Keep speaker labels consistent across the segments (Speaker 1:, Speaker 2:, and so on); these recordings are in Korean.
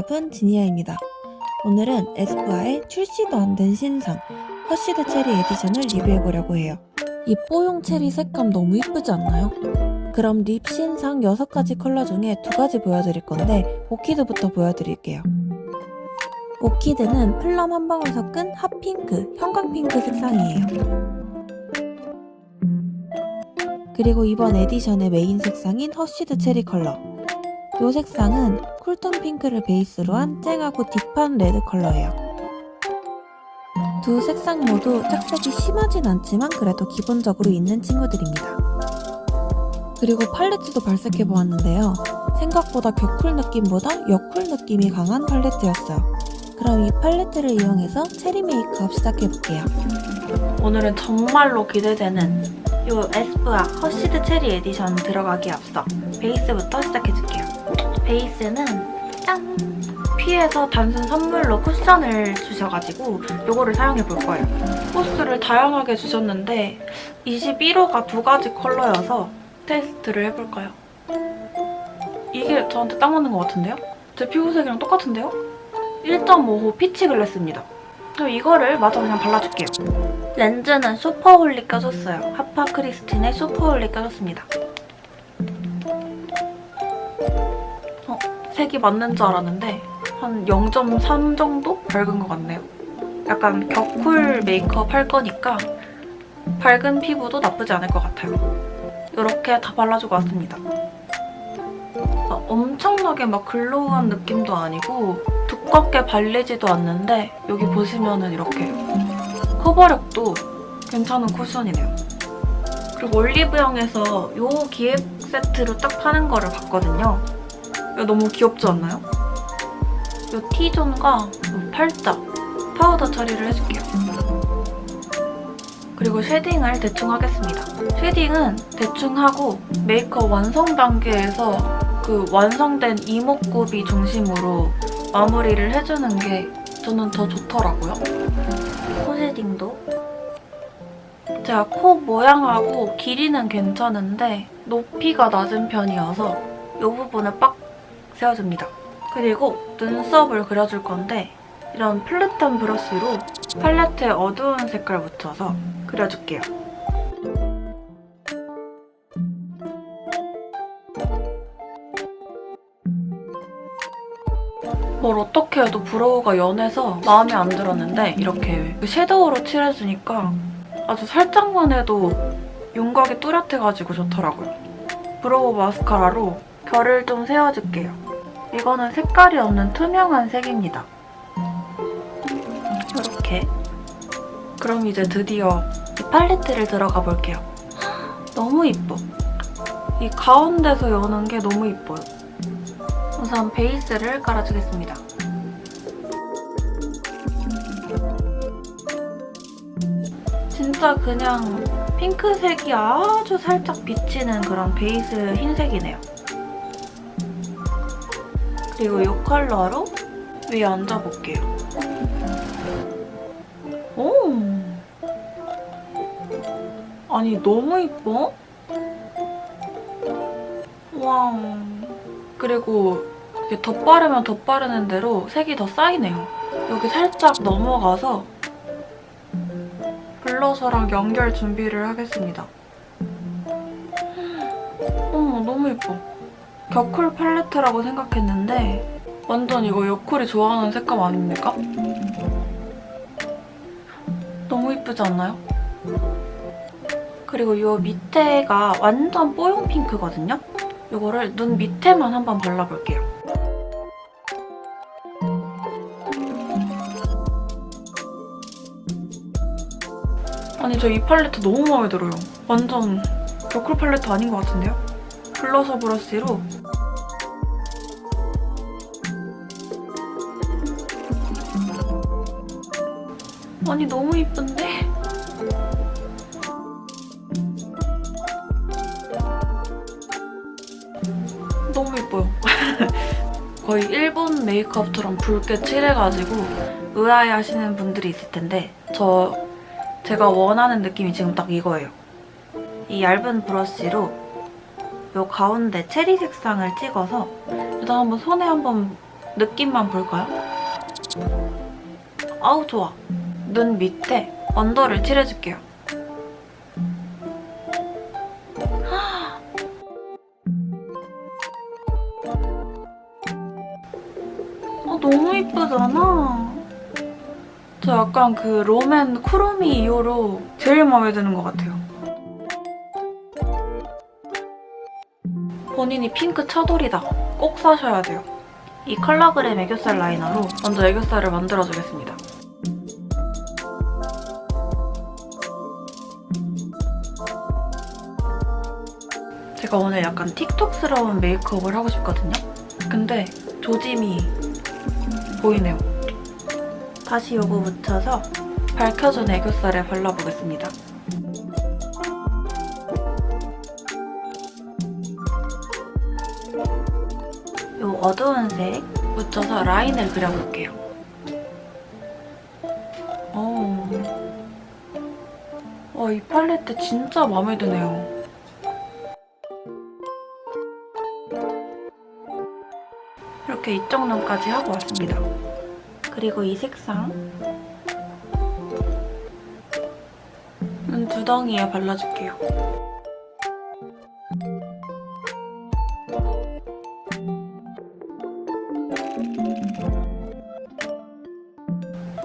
Speaker 1: 여러분, 지니아입니다. 오늘은 에스쁘아의 출시도 안 된 신상, 허쉬드 체리 에디션을 리뷰해보려고 해요. 이 뽀용 체리 색감 너무 이쁘지 않나요? 그럼 립 신상 6가지 컬러 중에 2가지 보여드릴 건데, 오키드부터 보여드릴게요. 오키드는 플럼 한 방울 섞은 핫핑크, 형광핑크 색상이에요. 그리고 이번 에디션의 메인 색상인 허쉬드 체리 컬러. 이 색상은 쿨톤 핑크를 베이스로 한 쨍하고 딥한 레드 컬러예요. 두 색상 모두 착색이 심하진 않지만 그래도 기본적으로 있는 친구들입니다. 그리고 팔레트도 발색해 보았는데요. 생각보다 격쿨 느낌보다 여쿨 느낌이 강한 팔레트였어요. 그럼 이 팔레트를 이용해서 체리 메이크업 시작해 볼게요. 오늘은 정말로 기대되는 이 에스쁘아 허쉬드 체리 에디션 들어가기 앞서 베이스부터 시작해줄게요. 베이스는 짠! 피에서 단순 선물로 쿠션을 주셔가지고 이거를 사용해 볼 거예요. 호스를 다양하게 주셨는데 21호가 두 가지 컬러여서 테스트를 해볼까요? 이게 저한테 딱 맞는 것 같은데요? 제 피부색이랑 똑같은데요? 1.5호 피치 글래스입니다. 그럼 이거를 마저 그냥 발라줄게요. 렌즈는 슈퍼홀릭 껴줬어요. 하파 크리스틴의 슈퍼홀릭 껴줬습니다. 어, 색이 맞는 줄 알았는데 한 0.3 정도 밝은 것 같네요. 약간 격쿨 메이크업 할 거니까 밝은 피부도 나쁘지 않을 것 같아요. 이렇게 다 발라주고 왔습니다. 막 엄청나게 막 글로우한 느낌도 아니고 두껍게 발리지도 않는데 여기 보시면은 이렇게 커버력도 괜찮은 쿠션이네요. 그리고 올리브영에서 이 기획 세트로 딱 파는 거를 봤거든요. 이거 너무 귀엽지 않나요? 이 T존과 이 팔자 파우더 처리를 해줄게요. 그리고 쉐딩을 대충 하겠습니다. 쉐딩은 대충 하고 메이크업 완성 단계에서 그 완성된 이목구비 중심으로 마무리를 해주는 게 저는 더 좋더라고요. 코 쉐딩도 제가 코 모양하고 길이는 괜찮은데 높이가 낮은 편이어서 이 부분을 빡 세워줍니다. 그리고 눈썹을 그려줄 건데 이런 플랫한 브러쉬로 팔레트에 어두운 색깔 묻혀서 그려줄게요. 뭘 어떻게 해도 브로우가 연해서 마음에 안 들었는데 이렇게 섀도우로 칠해주니까 아주 살짝만 해도 윤곽이 뚜렷해가지고 좋더라고요. 브로우 마스카라로 결을 좀 세워줄게요. 이거는 색깔이 없는 투명한 색입니다. 이렇게. 그럼 이제 드디어 이 팔레트를 들어가 볼게요. 너무 이뻐. 이 가운데서 여는 게 너무 이뻐요. 우선 베이스를 깔아주겠습니다. 진짜 그냥 핑크색이 아주 살짝 비치는 그런 베이스 흰색이네요. 그리고 이 컬러로 위에 얹어볼게요. 오! 아니, 너무 이뻐? 와. 그리고 덧바르면 덧바르는 대로 색이 더 쌓이네요. 여기 살짝 넘어가서 블러셔랑 연결 준비를 하겠습니다. 어머, 너무 예뻐. 겨쿨 팔레트라고 생각했는데 완전 이거 여쿨이 좋아하는 색감 아닙니까? 너무 이쁘지 않나요? 그리고 이 밑에가 완전 뽀용 핑크거든요? 이거를 눈 밑에만 한번 발라볼게요. 아니 저 이 팔레트 너무 마음에 들어요. 완전 겨쿨 팔레트 아닌 것 같은데요? 블러셔 브러쉬로 아니 너무 이쁜데? 너무 예뻐요. 거의 일본 메이크업처럼 붉게 칠해가지고 의아해 하시는 분들이 있을 텐데 저 제가 원하는 느낌이 지금 딱 이거예요. 이 얇은 브러쉬로 요 가운데 체리 색상을 찍어서 일단 한번 손에 한번 느낌만 볼까요? 아우 좋아. 눈 밑에 언더를 칠해줄게요. 아 너무 이쁘잖아. 저 약간 그 롬앤 쿠로미 이후로 제일 마음에 드는 것 같아요. 본인이 핑크 차돌이다. 꼭 사셔야 돼요. 이 컬러그램 애교살 라이너로 먼저 애교살을 만들어주겠습니다. 제가 오늘 약간 틱톡스러운 메이크업을 하고 싶거든요. 근데 조짐이 보이네요. 다시 요거 묻혀서 밝혀준 애교살에 발라보겠습니다. 요 어두운 색 묻혀서 라인을 그려볼게요. 어, 와, 이 팔레트 진짜 마음에 드네요. 이렇게 이쪽 눈까지 하고 왔습니다. 그리고 이 색상 눈 두덩이에 발라줄게요.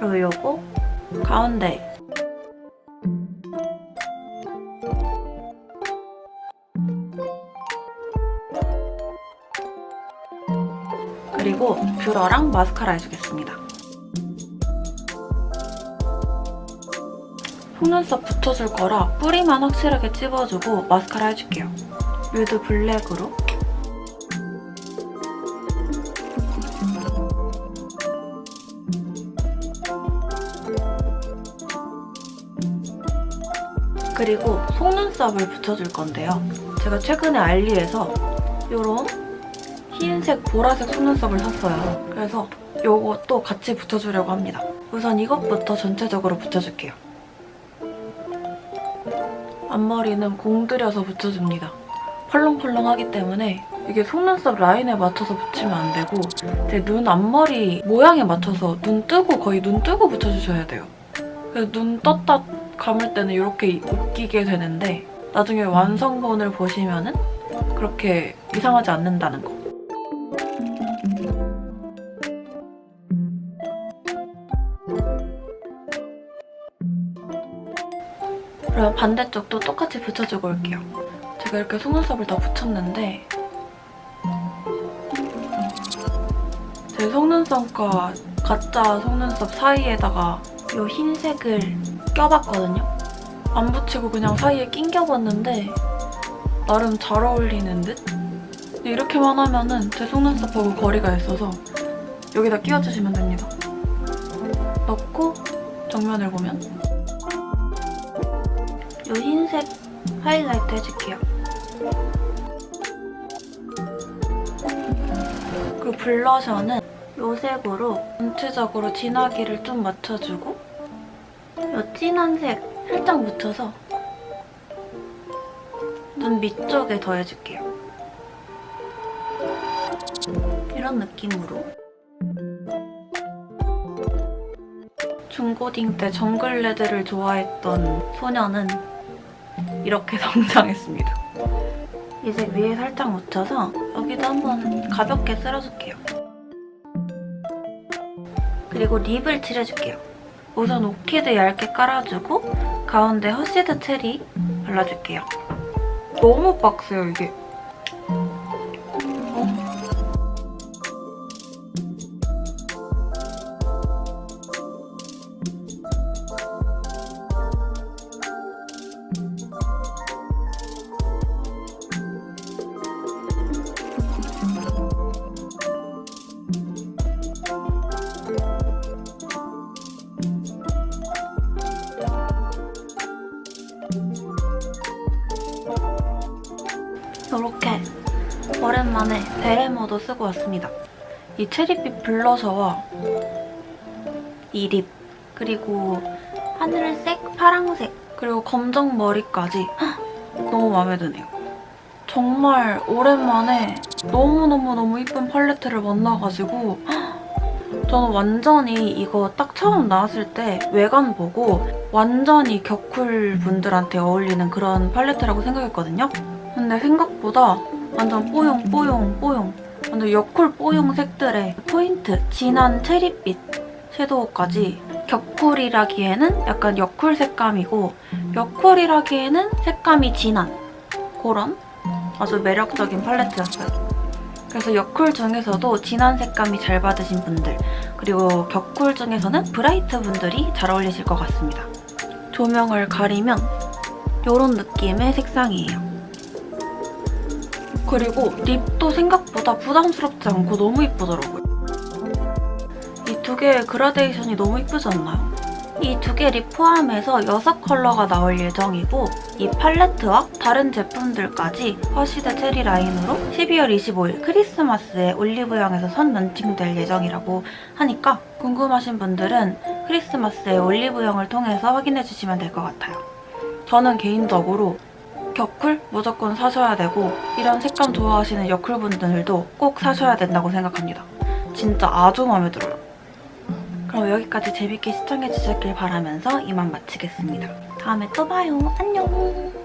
Speaker 1: 그리고 요거 가운데 그리고 뷰러랑 마스카라 해주겠습니다. 속눈썹 붙여줄 거라 뿌리만 확실하게 찝어주고 마스카라 해줄게요. 뮤드 블랙으로 그리고 속눈썹을 붙여줄 건데요. 제가 최근에 알리에서 이런 흰색, 보라색 속눈썹을 샀어요. 그래서 이것도 같이 붙여주려고 합니다. 우선 이것부터 전체적으로 붙여줄게요. 앞머리는 공들여서 붙여줍니다. 펄렁펄렁하기 때문에 이게 속눈썹 라인에 맞춰서 붙이면 안 되고 제 눈 앞머리 모양에 맞춰서 눈 뜨고 거의 눈 뜨고 붙여주셔야 돼요. 그래서 눈 떴다 감을 때는 이렇게 웃기게 되는데 나중에 완성본을 보시면은 그렇게 이상하지 않는다는 거. 그럼 반대쪽도 똑같이 붙여주고 올게요. 제가 이렇게 속눈썹을 다 붙였는데 제 속눈썹과 가짜 속눈썹 사이에다가 이 흰색을 껴봤거든요. 안 붙이고 그냥 사이에 낑겨봤는데 나름 잘 어울리는 듯? 근데 이렇게만 하면은 제 속눈썹하고 거리가 있어서 여기다 끼워주시면 됩니다. 넣고 정면을 보면 이 흰색 하이라이트 해줄게요. 그리고 블러셔는 이 색으로 전체적으로 진하기를 좀 맞춰주고 이 진한 색 살짝 묻혀서 눈 밑쪽에 더해줄게요. 이런 느낌으로 중고딩 때 정글레드를 좋아했던 소녀는 이렇게 성장했습니다. 이제 위에 살짝 묻혀서 여기도 한번 가볍게 쓸어줄게요. 그리고 립을 칠해줄게요. 우선 오키드 얇게 깔아주고 가운데 허시드 체리 발라줄게요. 너무 빡세요 이게. 이렇게 오랜만에 베레모도 쓰고 왔습니다. 이 체리빛 블러셔와 이 립, 그리고 하늘색, 파랑색, 그리고 검정 머리까지 헉, 너무 마음에 드네요. 정말 오랜만에 너무너무너무 이쁜 팔레트를 만나가지고 저는 완전히 이거 딱 처음 나왔을 때 외관 보고 완전히 격쿨 분들한테 어울리는 그런 팔레트라고 생각했거든요. 근데 생각보다 완전 뽀용 뽀용 뽀용 완전 여쿨 뽀용 색들의 포인트 진한 체리빛 섀도우까지 격쿨이라기에는 약간 여쿨 색감이고 여쿨이라기에는 색감이 진한 그런 아주 매력적인 팔레트였어요. 그래서 여쿨 중에서도 진한 색감이 잘 받으신 분들 그리고 격쿨 중에서는 브라이트 분들이 잘 어울리실 것 같습니다. 조명을 가리면 이런 느낌의 색상이에요. 그리고 립도 생각보다 부담스럽지 않고 너무 이쁘더라고요. 이 두 개의 그라데이션이 너무 이쁘지 않나요? 이 두 개 립 포함해서 6컬러가 나올 예정이고 이 팔레트와 다른 제품들까지 허쉬드 체리 라인으로 12월 25일 크리스마스에 올리브영에서 선 런칭될 예정이라고 하니까 궁금하신 분들은 크리스마스에 올리브영을 통해서 확인해 주시면 될 것 같아요. 저는 개인적으로 격쿨 무조건 사셔야 되고 이런 색감 좋아하시는 여쿨 분들도 꼭 사셔야 된다고 생각합니다. 진짜 아주 마음에 들어요. 그럼 여기까지 재밌게 시청해 주셨길 바라면서 이만 마치겠습니다. 다음에 또 봐요. 안녕.